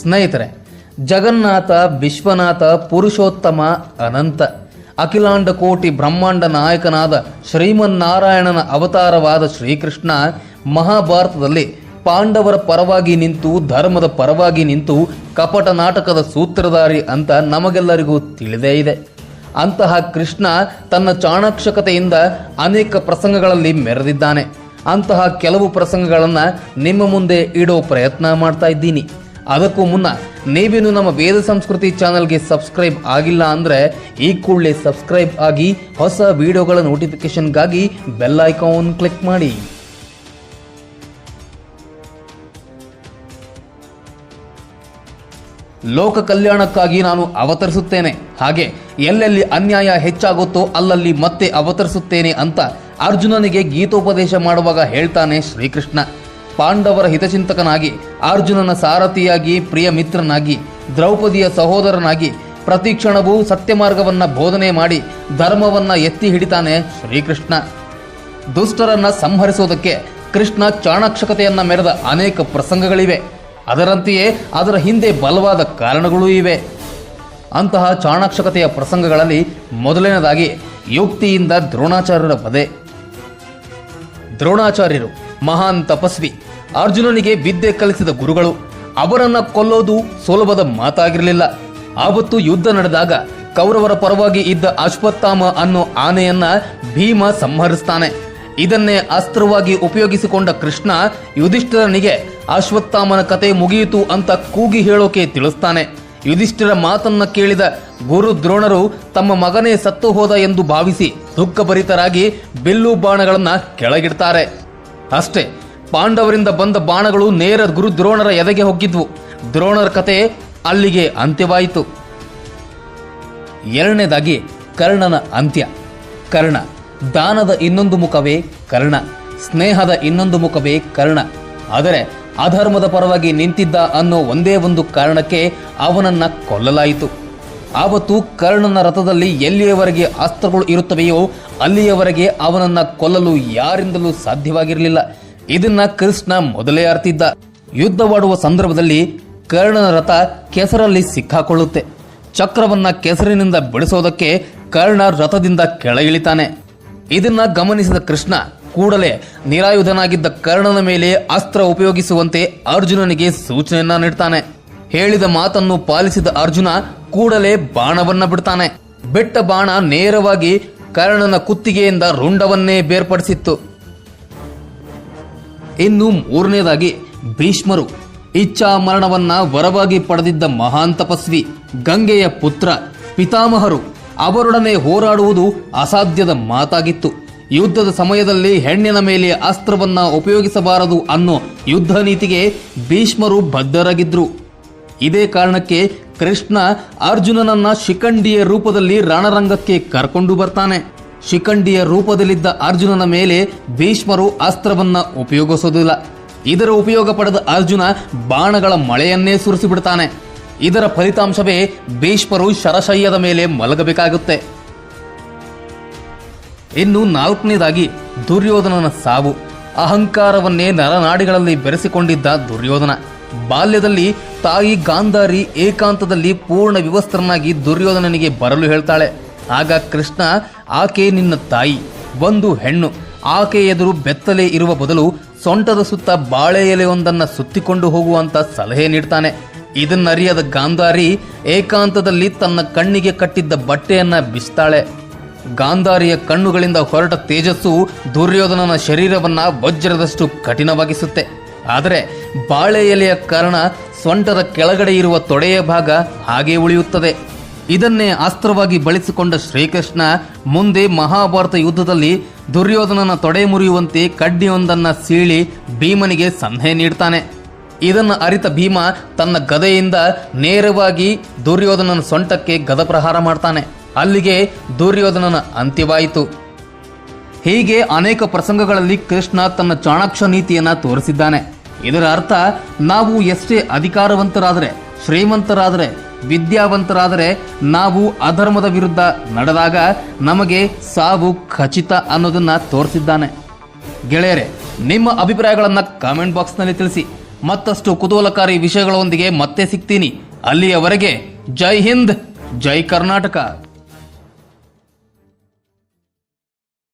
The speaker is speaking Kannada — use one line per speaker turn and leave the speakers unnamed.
ಸ್ನೇಹಿತರೆ, ಜಗನ್ನಾಥ, ವಿಶ್ವನಾಥ, ಪುರುಷೋತ್ತಮ, ಅನಂತ, ಅಖಿಲಾಂಡ ಕೋಟಿ ಬ್ರಹ್ಮಾಂಡ ನಾಯಕನಾದ ಶ್ರೀಮನ್ನಾರಾಯಣನ ಅವತಾರವಾದ ಶ್ರೀಕೃಷ್ಣ ಮಹಾಭಾರತದಲ್ಲಿ ಪಾಂಡವರ ಪರವಾಗಿ ನಿಂತು, ಧರ್ಮದ ಪರವಾಗಿ ನಿಂತು, ಕಪಟ ನಾಟಕದ ಸೂತ್ರಧಾರಿ ಅಂತ ನಮಗೆಲ್ಲರಿಗೂ ತಿಳಿದೇ ಇದೆ. ಅಂತಹ ಕೃಷ್ಣ ತನ್ನ ಚಾಣಾಕ್ಷಕತೆಯಿಂದ ಅನೇಕ ಪ್ರಸಂಗಗಳಲ್ಲಿ ಮೆರೆದಿದ್ದಾನೆ. ಅಂತಹ ಕೆಲವು ಪ್ರಸಂಗಗಳನ್ನು ನಿಮ್ಮ ಮುಂದೆ ಇಡೋ ಪ್ರಯತ್ನ ಮಾಡ್ತಾ ಇದ್ದೀನಿ. ಅದಕ್ಕೂ ಮುನ್ನ ನೀವಿನ್ನು ನಮ್ಮ ವೇದ ಸಂಸ್ಕೃತಿ ಚಾನಲ್ಗೆ ಸಬ್ಸ್ಕ್ರೈಬ್ ಆಗಿಲ್ಲ ಅಂದರೆ ಈ ಕೂಡಲೇ ಸಬ್ಸ್ಕ್ರೈಬ್ ಆಗಿ ಹೊಸ ವಿಡಿಯೋಗಳ ನೋಟಿಫಿಕೇಷನ್ಗಾಗಿ ಬೆಲ್ ಐಕಾನ್ ಕ್ಲಿಕ್ ಮಾಡಿ. ಲೋಕ ಕಲ್ಯಾಣಕ್ಕಾಗಿ ನಾನು ಅವತರಿಸುತ್ತೇನೆ. ಹಾಗೆ ಎಲ್ಲೆಲ್ಲಿ ಅನ್ಯಾಯ ಹೆಚ್ಚಾಗುತ್ತೋ ಅಲ್ಲಲ್ಲಿ ಮತ್ತೆ ಅವತರಿಸುತ್ತೇನೆ ಅಂತ ಅರ್ಜುನನಿಗೆ ಗೀತೋಪದೇಶ ಮಾಡುವಾಗ ಹೇಳ್ತಾನೆ ಶ್ರೀಕೃಷ್ಣ. ಪಾಂಡವರ ಹಿತಚಿಂತಕನಾಗಿ, ಅರ್ಜುನನ ಸಾರಥಿಯಾಗಿ, ಪ್ರಿಯ ಮಿತ್ರನಾಗಿ, ದ್ರೌಪದಿಯ ಸಹೋದರನಾಗಿ ಪ್ರತಿ ಕ್ಷಣವೂ ಸತ್ಯಮಾರ್ಗವನ್ನು ಬೋಧನೆ ಮಾಡಿ ಧರ್ಮವನ್ನು ಎತ್ತಿ ಹಿಡಿತಾನೆ ಶ್ರೀಕೃಷ್ಣ. ದುಷ್ಟರನ್ನ ಸಂಹರಿಸೋದಕ್ಕೆ ಕೃಷ್ಣ ಚಾಣಾಕ್ಷಕತೆಯನ್ನ ಮೆರೆದ ಅನೇಕ ಪ್ರಸಂಗಗಳಿವೆ. ಅದರಂತೆಯೇ ಅದರ ಹಿಂದೆ ಬಲವಾದ ಕಾರಣಗಳೂ ಇವೆ. ಅಂತಹ ಚಾಣಾಕ್ಷಕತೆಯ ಪ್ರಸಂಗಗಳಲ್ಲಿ ಮೊದಲನೇದಾಗಿ ಯುಕ್ತಿಯಿಂದ ದ್ರೋಣಾಚಾರ್ಯರ ಪದೇ. ದ್ರೋಣಾಚಾರ್ಯರು ಮಹಾನ್ ತಪಸ್ವಿ. ಅರ್ಜುನನಿಗೆ ವಿದ್ಯೆ ಕಲಿಸಿದ ಗುರುಗಳು ಅವರನ್ನ ಕೊಲ್ಲೋದು ಸುಲಭದ ಮಾತಾಗಿರಲಿಲ್ಲ. ಆವತ್ತು ಯುದ್ಧ ನಡೆದಾಗ ಕೌರವರ ಪರವಾಗಿ ಇದ್ದ ಅಶ್ವತ್ಥಾಮ ಅನ್ನೋ ಆನೆಯನ್ನ ಭೀಮ ಸಂಹರಿಸ್ತಾನೆ. ಇದನ್ನೇ ಅಸ್ತ್ರವಾಗಿ ಉಪಯೋಗಿಸಿಕೊಂಡ ಕೃಷ್ಣ ಯುಧಿಷ್ಠಿರನಿಗೆ ಅಶ್ವತ್ಥಾಮನ ಕತೆ ಮುಗಿಯಿತು ಅಂತ ಕೂಗಿ ಹೇಳೋಕೆ ತಿಳಿಸ್ತಾನೆ. ಯುಧಿಷ್ಠಿರ ಮಾತನ್ನ ಕೇಳಿದ ಗುರು ದ್ರೋಣರು ತಮ್ಮ ಮಗನೇ ಸತ್ತು ಹೋದ ಎಂದು ಭಾವಿಸಿ ದುಃಖಭರಿತರಾಗಿ ಬಿಲ್ಲು ಬಾಣಗಳನ್ನ ಕೆಳಗಿಡ್ತಾರೆ. ಅಷ್ಟೇ ಪಾಂಡವರಿಂದ ಬಂದ ಬಾಣಗಳು ನೇರ ಗುರು ದ್ರೋಣರ ಎದೆಗೆ ಹೋಗಿದ್ವು ದ್ರೋಣರ ಕತೆ ಅಲ್ಲಿಗೆ ಅಂತ್ಯವಾಯಿತು. ಎರಡನೇದಾಗಿ ಕರ್ಣನ ಅಂತ್ಯ. ಕರ್ಣ, ದಾನದ ಇನ್ನೊಂದು ಮುಖವೇ ಕರ್ಣ, ಸ್ನೇಹದ ಇನ್ನೊಂದು ಮುಖವೇ ಕರ್ಣ. ಆದರೆ ಅಧರ್ಮದ ಪರವಾಗಿ ನಿಂತಿದ್ದ ಅನ್ನೋ ಒಂದೇ ಒಂದು ಕಾರಣಕ್ಕೆ ಅವನನ್ನ ಕೊಲ್ಲಲಾಯಿತು. ಆವತ್ತು ಕರ್ಣನ ರಥದಲ್ಲಿ ಎಲ್ಲಿಯವರೆಗೆ ಅಸ್ತ್ರಗಳು ಇರುತ್ತವೆಯೋ ಅಲ್ಲಿಯವರೆಗೆ ಅವನನ್ನ ಕೊಲ್ಲಲು ಯಾರಿಂದಲೂ ಸಾಧ್ಯವಾಗಿರಲಿಲ್ಲ. ಇದನ್ನ ಕೃಷ್ಣ ಮೊದಲೇ ಅರ್ತಿದ್ದ. ಯುದ್ಧವಾಡುವ ಸಂದರ್ಭದಲ್ಲಿ ಕರ್ಣನ ರಥ ಕೆಸರಲ್ಲಿ ಸಿಕ್ಕಾಕೊಳ್ಳುತ್ತೆ. ಚಕ್ರವನ್ನ ಕೆಸರಿನಿಂದ ಬಿಡಿಸೋದಕ್ಕೆ ಕರ್ಣ ರಥದಿಂದ ಕೆಳಗಿಳಿತಾನೆ. ಇದನ್ನ ಗಮನಿಸಿದ ಕೃಷ್ಣ ಕೂಡಲೇ ನಿರಾಯುಧನಾಗಿದ್ದ ಕರ್ಣನ ಮೇಲೆ ಅಸ್ತ್ರ ಉಪಯೋಗಿಸುವಂತೆ ಅರ್ಜುನನಿಗೆ ಸೂಚನೆಯನ್ನ ನೀಡ್ತಾನೆ. ಹೇಳಿದ ಮಾತನ್ನು ಪಾಲಿಸಿದ ಅರ್ಜುನ ಕೂಡಲೇ ಬಾಣವನ್ನ ಬಿಡ್ತಾನೆ. ಬಿಟ್ಟ ಬಾಣ ನೇರವಾಗಿ ಕರ್ಣನ ಕುತ್ತಿಗೆಯಿಂದ ರುಂಡವನ್ನೇ ಬೇರ್ಪಡಿಸಿತ್ತು. ಇನ್ನು ಮೂರನೇದಾಗಿ ಭೀಷ್ಮರು. ಇಚ್ಛಾ ಮರಣವನ್ನ ವರವಾಗಿ ಪಡೆದಿದ್ದ ಮಹಾನ್ ತಪಸ್ವಿ ಗಂಗೆಯ ಪುತ್ರ ಪಿತಾಮಹರು. ಅವರೊಡನೆ ಹೋರಾಡುವುದು ಅಸಾಧ್ಯದ ಮಾತಾಗಿತ್ತು. ಯುದ್ಧದ ಸಮಯದಲ್ಲಿ ಹೆಣ್ಣಿನ ಮೇಲೆ ಅಸ್ತ್ರವನ್ನ ಉಪಯೋಗಿಸಬಾರದು ಅನ್ನೋ ಯುದ್ಧ ನೀತಿಗೆ ಭೀಷ್ಮರು ಬದ್ಧರಾಗಿದ್ರು. ಇದೇ ಕಾರಣಕ್ಕೆ ಕೃಷ್ಣ ಅರ್ಜುನನನ್ನ ಶಿಖಂಡಿಯ ರೂಪದಲ್ಲಿ ರಣರಂಗಕ್ಕೆ ಕರ್ಕೊಂಡು ಬರ್ತಾನೆ. ಶಿಖಂಡಿಯ ರೂಪದಲ್ಲಿದ್ದ ಅರ್ಜುನನ ಮೇಲೆ ಭೀಷ್ಮರು ಅಸ್ತ್ರವನ್ನ ಉಪಯೋಗಿಸೋದಿಲ್ಲ. ಇದರ ಉಪಯೋಗ ಪಡೆದ ಅರ್ಜುನ ಬಾಣಗಳ ಮಳೆಯನ್ನೇ ಸುರಿಸಿಬಿಡ್ತಾನೆ. ಇದರ ಫಲಿತಾಂಶವೇ ಭೀಷ್ಮರು ಶರಶಯ್ಯದ ಮೇಲೆ ಮಲಗಬೇಕಾಗುತ್ತೆ. ಇನ್ನು ನಾಲ್ಕನೇದಾಗಿ ದುರ್ಯೋಧನನ ಸಾವು. ಅಹಂಕಾರವನ್ನೇ ನರನಾಡಿಗಳಲ್ಲಿ ಬೆರೆಸಿಕೊಂಡಿದ್ದ ದುರ್ಯೋಧನ. ಬಾಲ್ಯದಲ್ಲಿ ತಾಯಿ ಗಾಂಧಾರಿ ಏಕಾಂತದಲ್ಲಿ ಪೂರ್ಣ ವಿವಸ್ತ್ರನಾಗಿ ದುರ್ಯೋಧನನಿಗೆ ಬರಲು ಹೇಳ್ತಾಳೆ. ಆಗ ಕೃಷ್ಣ, ಆಕೆ ನಿನ್ನ ತಾಯಿ ಒಂದು ಹೆಣ್ಣು. ಆಕೆ ಎದುರು ಬೆತ್ತಲೆ ಇರುವ ಬದಲು ಸೊಂಟದ ಸುತ್ತ ಬಾಳೆ ಎಲೆಯೊಂದನ್ನು ಸುತ್ತಿಕೊಂಡು ಹೋಗುವಂತ ಸಲಹೆ ನೀಡ್ತಾನೆ. ಇದನ್ನರಿಯದ ಗಾಂಧಾರಿ ಏಕಾಂತದಲ್ಲಿ ತನ್ನ ಕಣ್ಣಿಗೆ ಕಟ್ಟಿದ್ದ ಬಟ್ಟೆಯನ್ನ ಬಿಸ್ತಾಳೆ. ಗಾಂಧಾರಿಯ ಕಣ್ಣುಗಳಿಂದ ಹೊರಟ ತೇಜಸ್ಸು ದುರ್ಯೋಧನನ ಶರೀರವನ್ನ ವಜ್ರದಷ್ಟು ಕಠಿಣವಾಗಿಸುತ್ತೆ. ಆದರೆ ಬಾಳೆ ಎಲೆಯ ಕಾರಣ ಸೊಂಟದ ಕೆಳಗಡೆ ಇರುವ ತೊಡೆಯ ಭಾಗ ಹಾಗೆ ಉಳಿಯುತ್ತದೆ. ಇದನ್ನೇ ಅಸ್ತ್ರವಾಗಿ ಬಳಸಿಕೊಂಡ ಶ್ರೀಕೃಷ್ಣ ಮುಂದೆ ಮಹಾಭಾರತ ಯುದ್ಧದಲ್ಲಿ ದುರ್ಯೋಧನನ ತೊಡೆ ಮುರಿಯುವಂತೆ ಕಡ್ಡಿಯೊಂದನ್ನ ಸೀಳಿ ಭೀಮನಿಗೆ ಸಂದೇಹ ನೀಡ್ತಾನೆ. ಇದನ್ನು ಅರಿತ ಭೀಮ ತನ್ನ ಗದೆಯಿಂದ ನೇರವಾಗಿ ದುರ್ಯೋಧನನ ಸೊಂಟಕ್ಕೆ ಗದ ಪ್ರಹಾರ ಮಾಡ್ತಾನೆ. ಅಲ್ಲಿಗೆ ದುರ್ಯೋಧನನ ಅಂತ್ಯವಾಯಿತು. ಹೀಗೆ ಅನೇಕ ಪ್ರಸಂಗಗಳಲ್ಲಿ ಕೃಷ್ಣ ತನ್ನ ಚಾಣಾಕ್ಷ ನೀತಿಯನ್ನ ತೋರಿಸಿದ್ದಾನೆ. ಇದರ ಅರ್ಥ, ನಾವು ಎಷ್ಟೇ ಅಧಿಕಾರವಂತರಾದರೆ, ಶ್ರೀಮಂತರಾದರೆ ವಿದ್ಯಾವಂತರಾದರೆ ನಾವು ಅಧರ್ಮದ ವಿರುದ್ಧ ನಡೆದಾಗ ನಮಗೆ ಸಾವು ಖಚಿತ ಅನ್ನೋದನ್ನ ತೋರಿಸಿದ್ದಾನೆ. ಗೆಳೆಯರೆ, ನಿಮ್ಮ ಅಭಿಪ್ರಾಯಗಳನ್ನು ಕಾಮೆಂಟ್ ಬಾಕ್ಸ್ನಲ್ಲಿ ತಿಳಿಸಿ. ಮತ್ತಷ್ಟು ಕುತೂಹಲಕಾರಿ ವಿಷಯಗಳೊಂದಿಗೆ ಮತ್ತೆ ಸಿಗ್ತೀನಿ. ಅಲ್ಲಿಯವರೆಗೆ ಜೈ ಹಿಂದ್, ಜೈ ಕರ್ನಾಟಕ.